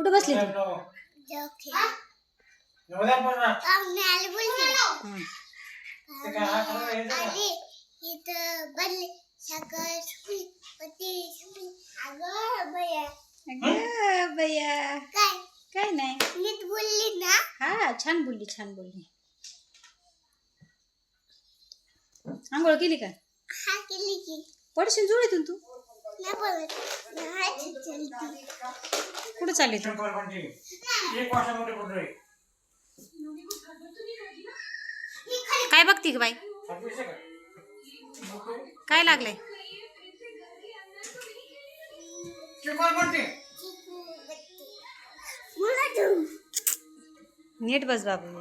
कुठं बसली? हं. हा. बया अगं बया काय? काय नाही. नीट बोलली ना? हा छान बोलली छान बोलली. आंघोळ केली का? हा केली की. पडशील जुळीतून तू? कुठं चालली तू? काय बघती बाई? काय ठेवू नीट बस बाबू.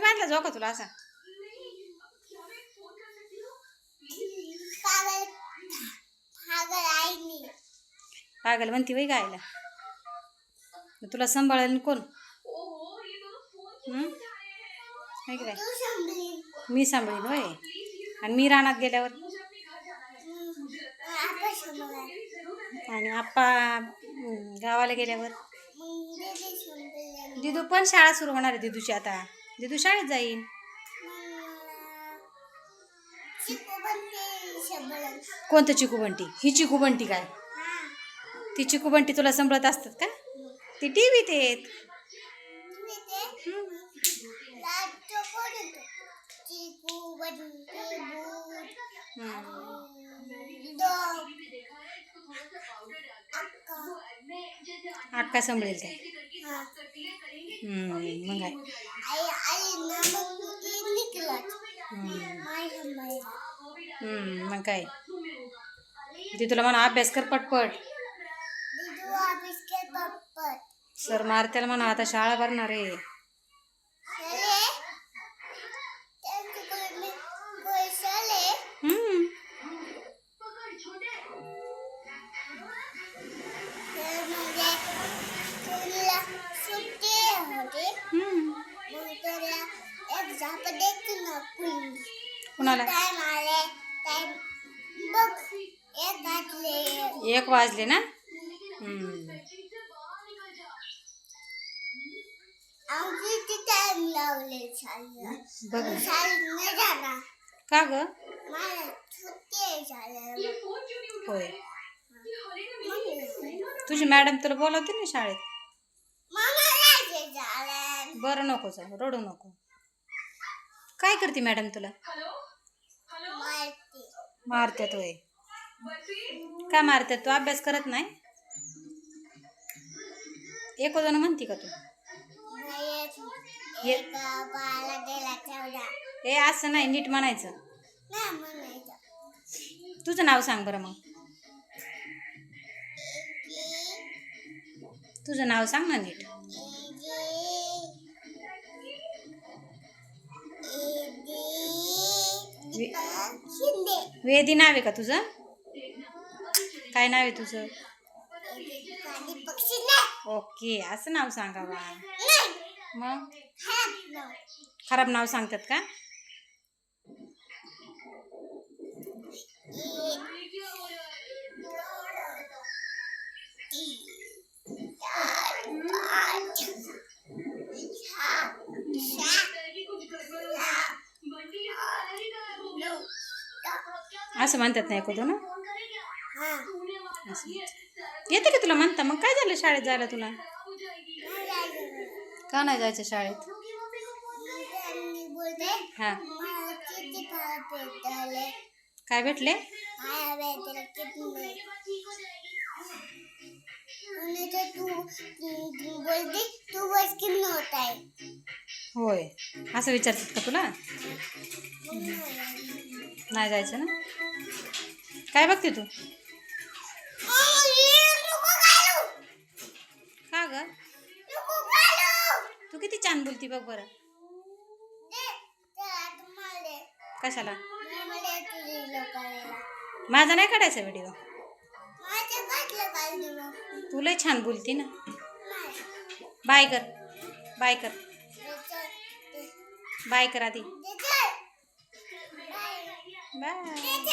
मी बांधला जाऊ का तुला असा? पागल पागल म्हणती वय गायला. मग तुला सांभाळेल कोण? काय मी सांभाळीन होय. आणि मी रानात गेल्यावर? आणि आप्पा गावाला गेल्यावर? दिदू पण शाळा सुरू होणार आहे दिदूची आता. म्हणजे दिदू शाळेत जाईल कोणतं चिकू बंटी ही चिकू बंटी काय? ती चिकू बंटी तुला संभळत असतात का? ती टी व्हीत येत. ते अक्का संभळेल काय? मग मग काय? ती तुला म्हणा अभ्यास कर पटपट. सर मारत्याला म्हणा आता शाळा भरणार आहे. कुणाला बघ एक एक वाजले ना? लावले बघ. का ग? होय. तुझी मॅडम तुला बोलवते ना शाळेत. मला बरं नको जा रडू नको. काय करते मॅडम तुला? मारतात मारत्यात होय. का मारतात तू अभ्यास करत नाही? एक जण म्हणती का तू? हे ए असं नाही नीट म्हणायचं. तुझं नाव सांग बरं मग. तुझं नाव सांग ना नीट. वे- वेदी नाव आहे का तुझं? काय नाव आहे तुझं? ओके असं नाव सांगा बा. नाही. मग? खराब नाव सांगतात का? असं म्हणतात नाही ऐकतो ना असं येते का तुला म्हणता मग काय झालं शाळेत जायला तुला का नाही जायचं शाळेत हा काय भेटले होय असं विचारतात का तुला नाही जायचं ना काय बघते तू? का ग? तू किती छान बोलती बघ बरं. कशाला? माझा नाही काढायचा व्हिडिओ तू छान बोलती ना. बाय कर बाय कर. बाय कर आधी. बाय.